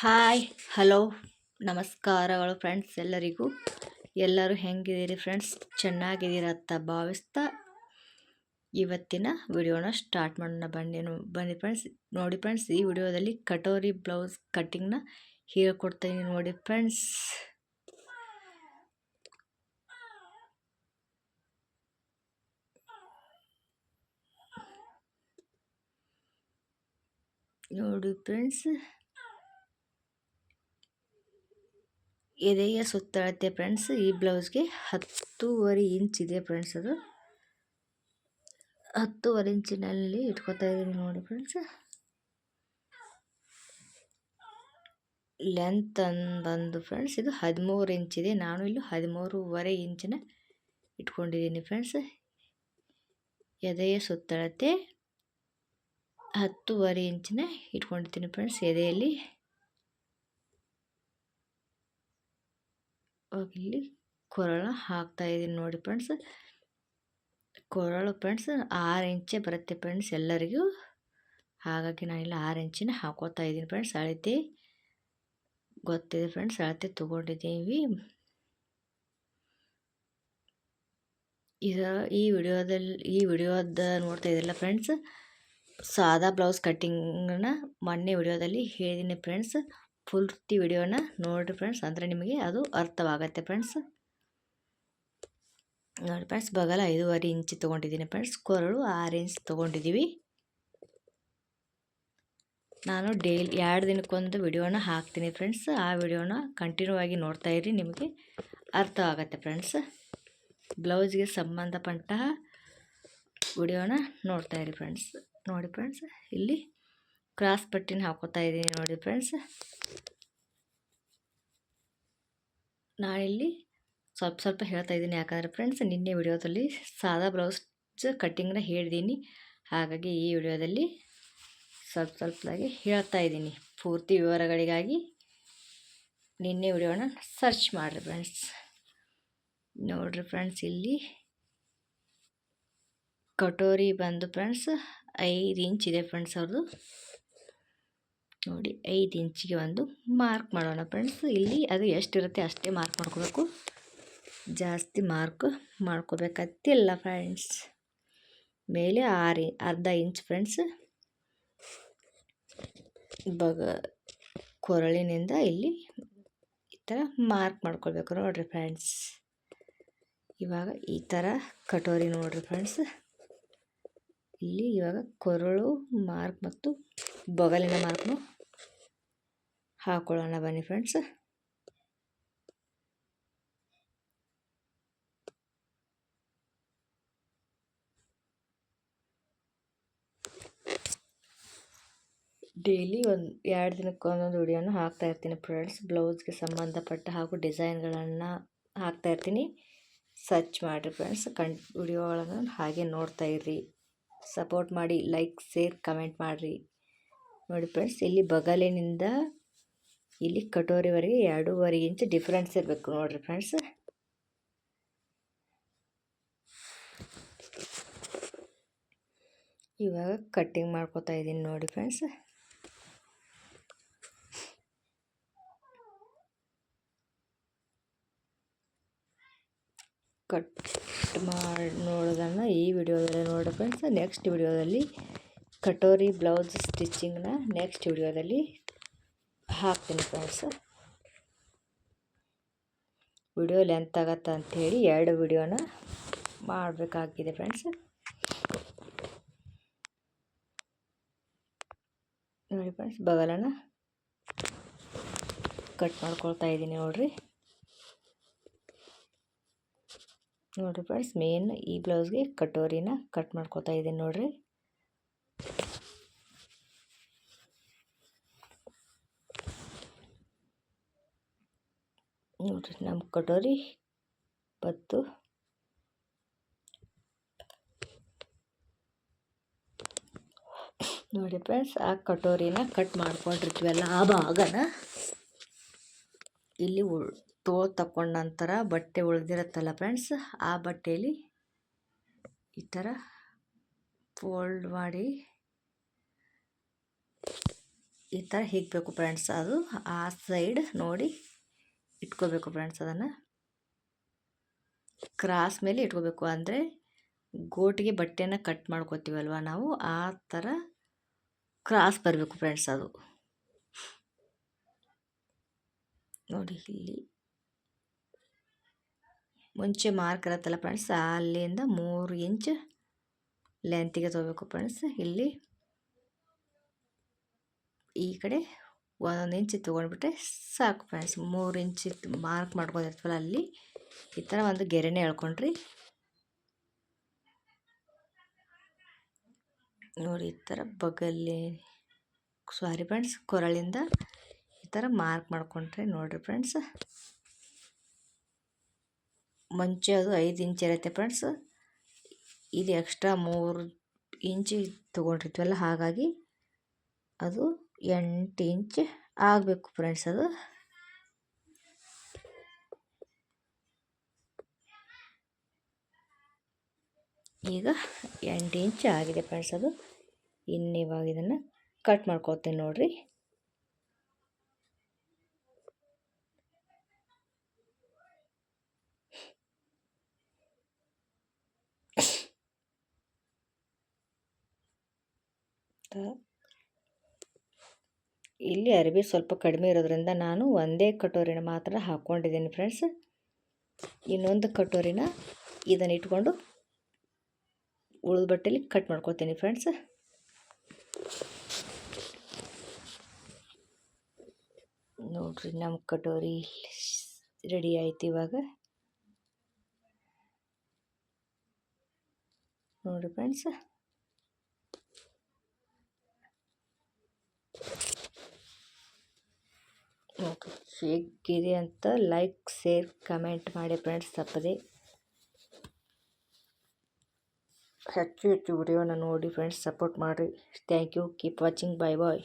Hi, hello, ನಮಸ್ಕಾರಗಳು friends ಎಲ್ಲರಿಗೂ. ಎಲ್ಲರೂ ಹೆಂಗಿದ್ದೀರಿ ಫ್ರೆಂಡ್ಸ್ ಚೆನ್ನಾಗಿದ್ದೀರ ಅಂತ ಭಾವಿಸ್ತಾ ಇವತ್ತಿನ ವಿಡಿಯೋನ ಸ್ಟಾರ್ಟ್ ಮಾಡೋಣ. ಬನ್ನಿ ಬನ್ನಿ ಫ್ರೆಂಡ್ಸ್ ನೋಡಿ ಫ್ರೆಂಡ್ಸ್ ಈ ವಿಡಿಯೋದಲ್ಲಿ ಕಟೋರಿ ಬ್ಲೌಸ್ ಕಟ್ಟಿಂಗ್ನ ಹೇಳ್ಕೊಡ್ತೀನಿ ನೋಡಿ ಫ್ರೆಂಡ್ಸ್ ನೋಡಿ ಫ್ರೆಂಡ್ಸ್ ಎದೆಯ ಸುತ್ತಳತೆ ಫ್ರೆಂಡ್ಸ್, ಈ ಬ್ಲೌಸ್ಗೆ ಹತ್ತೂವರೆ ಇಂಚ್ ಇದೆ ಫ್ರೆಂಡ್ಸ್ ಅದು. ಹತ್ತೂವರೆ ಇಂಚಿನಲ್ಲಿ ಇಟ್ಕೋತಾ ಇದ್ದೀನಿ ನೋಡಿ ಫ್ರೆಂಡ್ಸ್. ಲೆಂತ್ ಬಂದು ಫ್ರೆಂಡ್ಸ್, ಇದು ಹದಿಮೂರು ಇದೆ. ನಾನು ಇಲ್ಲಿ ಹದಿಮೂರುವರೆ ಇಂಚಿನ ಇಟ್ಕೊಂಡಿದ್ದೀನಿ ಫ್ರೆಂಡ್ಸ್. ಎದೆಯ ಸುತ್ತಳತೆ ಹತ್ತೂವರೆ ಇಂಚಿನ ಇಟ್ಕೊಂಡಿದ್ದೀನಿ ಫ್ರೆಂಡ್ಸ್, ಎದೆಯಲ್ಲಿ. ಇಲ್ಲಿ ಕೊರಳ ಹಾಕ್ತಾ ಇದ್ದೀನಿ ನೋಡಿ ಫ್ರೆಂಡ್ಸ್ ಕೊರಳು ಫ್ರೆಂಡ್ಸ್ ಆರು ಇಂಚೆ ಬರುತ್ತೆ ಫ್ರೆಂಡ್ಸ್ ಎಲ್ಲರಿಗೂ. ಹಾಗಾಗಿ ನಾನು ನಾನಿಲ್ಲಿ ಆರು ಇಂಚಿನ ಹಾಕೋತಾ ಇದ್ದೀನಿ ಫ್ರೆಂಡ್ಸ್ ಅಳತೆ ಗೊತ್ತಿದೆ ಫ್ರೆಂಡ್ಸ್ ಅಳತೆ ತೊಗೊಂಡಿದ್ದೀವಿ. ಇದು ಈ ವಿಡಿಯೋದಲ್ಲಿ ಈ ವಿಡಿಯೋದ ನೋಡ್ತಾ ಇದ್ದಿಲ್ಲ ಫ್ರೆಂಡ್ಸ್ ಸಾದಾ ಬ್ಲೌಸ್ ಕಟ್ಟಿಂಗನ್ನ ಮೊನ್ನೆ ವಿಡಿಯೋದಲ್ಲಿ ಹೇಳಿದ್ದೀನಿ ಫ್ರೆಂಡ್ಸ್ ಪೂರ್ತಿ ವಿಡಿಯೋನ ನೋಡಿರಿ ಫ್ರೆಂಡ್ಸ್ ಅಂದರೆ ನಿಮಗೆ ಅದು ಅರ್ಥವಾಗತ್ತೆ ಫ್ರೆಂಡ್ಸ್ ನೋಡಿ ಫ್ರೆಂಡ್ಸ್ ಬಗಲ ಐದೂವರೆ ಇಂಚ್ ತೊಗೊಂಡಿದ್ದೀನಿ ಫ್ರೆಂಡ್ಸ್ ಕೊರಳು ಆರು ಇಂಚ್ ತೊಗೊಂಡಿದ್ದೀವಿ. ನಾನು ಡೈಲಿ ಎರಡು ದಿನಕ್ಕೊಂದು ವಿಡಿಯೋನ ಹಾಕ್ತೀನಿ ಫ್ರೆಂಡ್ಸ್ ಆ ವಿಡಿಯೋನ ಕಂಟಿನ್ಯೂ ಆಗಿ ನೋಡ್ತಾ ಇರಿ, ನಿಮಗೆ ಅರ್ಥ ಫ್ರೆಂಡ್ಸ್ ಬ್ಲೌಸ್ಗೆ ಸಂಬಂಧಪಟ್ಟ ವಿಡಿಯೋನ ನೋಡ್ತಾ ಇರಿ ಫ್ರೆಂಡ್ಸ್ ನೋಡಿ ಫ್ರೆಂಡ್ಸ್ ಇಲ್ಲಿ ಕ್ರಾಸ್ ಪಟ್ಟಿನ ಹಾಕೋತಾ ಇದ್ದೀನಿ ನೋಡಿ ಫ್ರೆಂಡ್ಸ್ ನಾನಿಲ್ಲಿ ಸ್ವಲ್ಪ ಸ್ವಲ್ಪ ಹೇಳ್ತಾ ಇದ್ದೀನಿ ಯಾಕಂದರೆ ಫ್ರೆಂಡ್ಸ್ ನಿನ್ನೆ ವಿಡಿಯೋದಲ್ಲಿ ಸಾದಾ ಬ್ಲೌಸ್ ಕಟ್ಟಿಂಗ್ನ ಹೇಳಿದ್ದೀನಿ ಹಾಗಾಗಿ ಈ ವಿಡಿಯೋದಲ್ಲಿ ಸ್ವಲ್ಪ ಸ್ವಲ್ಪದಾಗಿ ಹೇಳ್ತಾ ಇದ್ದೀನಿ ಪೂರ್ತಿ ವಿವರಗಳಿಗಾಗಿ ನಿನ್ನೆ ವಿಡಿಯೋನ ಸರ್ಚ್ ಮಾಡಿರಿ ಫ್ರೆಂಡ್ಸ್ ನೋಡಿರಿ ಫ್ರೆಂಡ್ಸ್ ಇಲ್ಲಿ ಕಟೋರಿ ಬಂದು ಫ್ರೆಂಡ್ಸ್ ಐದು ಇಂಚ್ ಇದೆ ಫ್ರೆಂಡ್ಸ್ ಅವ್ರದ್ದು ನೋಡಿ, ಐದು ಇಂಚಿಗೆ ಒಂದು ಮಾರ್ಕ್ ಮಾಡೋಣ ಫ್ರೆಂಡ್ಸ್ ಇಲ್ಲಿ ಅದು ಎಷ್ಟಿರುತ್ತೆ ಅಷ್ಟೇ ಮಾರ್ಕ್ ಮಾಡ್ಕೋಬೇಕು. ಜಾಸ್ತಿ ಮಾರ್ಕ್ ಮಾಡ್ಕೋಬೇಕತ್ತಿಲ್ಲ ಫ್ರೆಂಡ್ಸ್ ಮೇಲೆ ಆರು, ಅರ್ಧ ಇಂಚ್ ಫ್ರೆಂಡ್ಸ್ ಬಗ, ಕೊರಳಿನಿಂದ ಇಲ್ಲಿ ಈ ಥರ ಮಾರ್ಕ್ ಮಾಡ್ಕೊಳ್ಬೇಕು ನೋಡಿರಿ ಫ್ರೆಂಡ್ಸ್ ಇವಾಗ ಈ ಥರ ಕಟೋರಿ ನೋಡಿರಿ ಫ್ರೆಂಡ್ಸ್ ಇಲ್ಲಿ ಇವಾಗ ಕೊರಳು ಮಾರ್ಕ್ ಮತ್ತು ಬಗಲಿನ ಮಾರ್ಕ್ನು ಹಾಕೊಳ್ಳೋಣ ಬನ್ನಿ ಫ್ರೆಂಡ್ಸ್ ಡೈಲಿ ಒಂದು ಎರಡು ದಿನಕ್ಕೆ ಒಂದೊಂದು ವಿಡಿಯೋನ ಹಾಕ್ತಾ ಇರ್ತೀನಿ ಫ್ರೆಂಡ್ಸ್ ಬ್ಲೌಸ್ಗೆ ಸಂಬಂಧಪಟ್ಟ ಹಾಗೂ ಡಿಸೈನ್ಗಳನ್ನು ಹಾಕ್ತಾ ಇರ್ತೀನಿ. ಸರ್ಚ್ ಮಾಡಿರಿ ಫ್ರೆಂಡ್ಸ್ ಕಣ್ ವಿಡಿಯೋಗಳನ್ನು ಹಾಗೆ ನೋಡ್ತಾ ಇರ್ರಿ. ಸಪೋರ್ಟ್ ಮಾಡಿ ಲೈಕ್ ಶೇರ್ ಕಮೆಂಟ್ ಮಾಡಿರಿ. ನೋಡಿ ಫ್ರೆಂಡ್ಸ್ ಇಲ್ಲಿ ಬಗಲಿನಿಂದ ಇಲ್ಲಿ ಕಟೋರಿವರೆಗೆ ಎರಡೂವರೆ ಇಂಚ್ ಡಿಫ್ರೆನ್ಸ್ ಇರಬೇಕು ನೋಡಿರಿ ಫ್ರೆಂಡ್ಸ್ ಇವಾಗ ಕಟ್ಟಿಂಗ್ ಮಾಡ್ಕೋತಾ ಇದ್ದೀನಿ ನೋಡಿ ಫ್ರೆಂಡ್ಸ್ ಕಟ್ ಮಾಡಿ ನೋಡೋದನ್ನು ಈ ವಿಡಿಯೋದಲ್ಲಿ ನೋಡಿ ಫ್ರೆಂಡ್ಸ್ ನೆಕ್ಸ್ಟ್ ವಿಡಿಯೋದಲ್ಲಿ ಕಟೋರಿ ಬ್ಲೌಸ್ ಸ್ಟಿಚಿಂಗ್ನ ನೆಕ್ಸ್ಟ್ ವಿಡಿಯೋದಲ್ಲಿ ಹಾಕ್ತೀನಿ ಫ್ರೆಂಡ್ಸ್ ವಿಡಿಯೋ ಲೆಂತ್ ಆಗತ್ತೆ ಅಂಥೇಳಿ ಎರಡು ವಿಡಿಯೋನ ಮಾಡಬೇಕಾಗಿದೆ ಫ್ರೆಂಡ್ಸ್ ನೋಡಿ ಫ್ರೆಂಡ್ಸ್ ಬಗಲನ ಕಟ್ ಮಾಡ್ಕೊಳ್ತಾ ಇದ್ದೀನಿ ನೋಡಿರಿ. ನೋಡಿರಿ ಫ್ರೆಂಡ್ಸ್ ಮೇನ್ ಈ ಬ್ಲೌಸ್ಗೆ ಕಟೋರಿನ ಕಟ್ ಮಾಡ್ಕೊತಾ ಇದ್ದೀನಿ ನೋಡಿರಿ. ನೋಡಿರಿ ನಮ್ಮ ಕಟೋರಿ, ಪತ್ತು. ನೋಡಿ ಫ್ರೆಂಡ್ಸ್ ಆ ಕಟೋರಿನ ಕಟ್ ಮಾಡ್ಕೊಂಡಿರ್ತೀವಲ್ಲ, ಆ ಭಾಗನ ಇಲ್ಲಿ ತೋ ತಗೊಂಡ ನಂತರ ಬಟ್ಟೆ ಉಳಿದಿರುತ್ತಲ್ಲ ಫ್ರೆಂಡ್ಸ್ ಆ ಬಟ್ಟೆಯಲ್ಲಿ ಈ ಥರ ಫೋಲ್ಡ್ ಮಾಡಿ ಈ ಥರ ಹೀಗಬೇಕು ಫ್ರೆಂಡ್ಸ್ ಅದು? ಆ ಸೈಡ್ ನೋಡಿ ಇಟ್ಕೋಬೇಕು ಫ್ರೆಂಡ್ಸ್ ಅದನ್ನು. ಕ್ರಾಸ್ ಮೇಲೆ ಇಟ್ಕೋಬೇಕು ಅಂದರೆ ಗೋಟಿಗೆ ಬಟ್ಟೆನ ಕಟ್ ಮಾಡ್ಕೋತೀವಲ್ವ ನಾವು? ಆ ಥರ ಕ್ರಾಸ್ ಬರಬೇಕು ಫ್ರೆಂಡ್ಸ್ ಅದು. ನೋಡಿ ಇಲ್ಲಿ. ಮುಂಚೆ ಮಾರ್ಕ್ ಇರತ್ತಲ್ಲ ಫ್ರೆಂಡ್ಸ್, ಅಲ್ಲಿಂದ ಮೂರು ಇಂಚ್ ಲೆಂತಿಗೆ ತೊಗೋಬೇಕು ಫ್ರೆಂಡ್ಸ್. ಇಲ್ಲಿ ಈ ಕಡೆ ಒಂದೊಂದು ಇಂಚು ತೊಗೊಂಡ್ಬಿಟ್ರೆ ಸಾಕು ಫ್ರೆಂಡ್ಸ್ ಮೂರು ಇಂಚು ಮಾರ್ಕ್ ಮಾಡ್ಕೊಂಡಿರ್ತೀವಲ್ಲ ಅಲ್ಲಿ? ಈ ಥರ ಒಂದು ಗೆರೆನೇ ಎಳ್ಕೊಂಡ್ರಿ ನೋಡಿ, ಈ ಥರ ಬಗಲ್ಲಿ ಸಾರಿ ಫ್ರೆಂಡ್ಸ್ ಕೊರಳಿಂದ ಈ ಥರ ಮಾರ್ಕ್ ಮಾಡ್ಕೊಂಡ್ರೆ ನೋಡಿರಿ ಫ್ರೆಂಡ್ಸ್ ಮುಂಚೆ ಅದು ಐದು ಇಂಚ್ ಇರುತ್ತೆ ಫ್ರೆಂಡ್ಸ್ ಇದು ಎಕ್ಸ್ಟ್ರಾ ಮೂರು ಇಂಚು ತೊಗೊಂಡಿರ್ತೀವಲ್ಲ, ಹಾಗಾಗಿ ಅದು ಎಂಟು ಇಂಚ್ ಆಗಬೇಕು ಫ್ರೆಂಡ್ಸ್ ಅದು. ಈಗ ಎಂಟು ಇಂಚ್ ಆಗಿದೆ ಫ್ರೆಂಡ್ಸ್ ಅದು. ಇನ್ನು ಇವಾಗ ಇದನ್ನು ಕಟ್ ಮಾಡ್ಕೊತೀನಿ ನೋಡಿರಿ. ಇಲ್ಲಿ ಅರಿವಿ ಸ್ವಲ್ಪ ಕಡಿಮೆ ಇರೋದ್ರಿಂದ ನಾನು ಒಂದೇ ಕಟೋರಿನ ಮಾತ್ರ ಹಾಕ್ಕೊಂಡಿದ್ದೀನಿ ಫ್ರೆಂಡ್ಸ್ ಇನ್ನೊಂದು ಕಟೋರಿನ ಇದನ್ನು ಇಟ್ಕೊಂಡು ಉಳಿದ ಬಟ್ಟೆಲಿ ಕಟ್ ಮಾಡ್ಕೊತೀನಿ ಫ್ರೆಂಡ್ಸ್ ನೋಡ್ರಿ ನಮ್ಮ ಕಟೋರಿ ರೆಡಿ ಆಯ್ತು ಇವಾಗ. ನೋಡಿರಿ ಫ್ರೆಂಡ್ಸ್ ಓಕೆ ಹೇಗಿದೆ ಅಂತ ಲೈಕ್ ಶೇರ್ ಕಮೆಂಟ್ ಮಾಡಿ ಫ್ರೆಂಡ್ಸ್ ತಪ್ಪದೆ. ಹೆಚ್ಚು ಹೆಚ್ಚು ವಿಡಿಯೋನ ನೋಡಿ ಫ್ರೆಂಡ್ಸ್ ಸಪೋರ್ಟ್ ಮಾಡಿರಿ. Thank you keep watching bye bye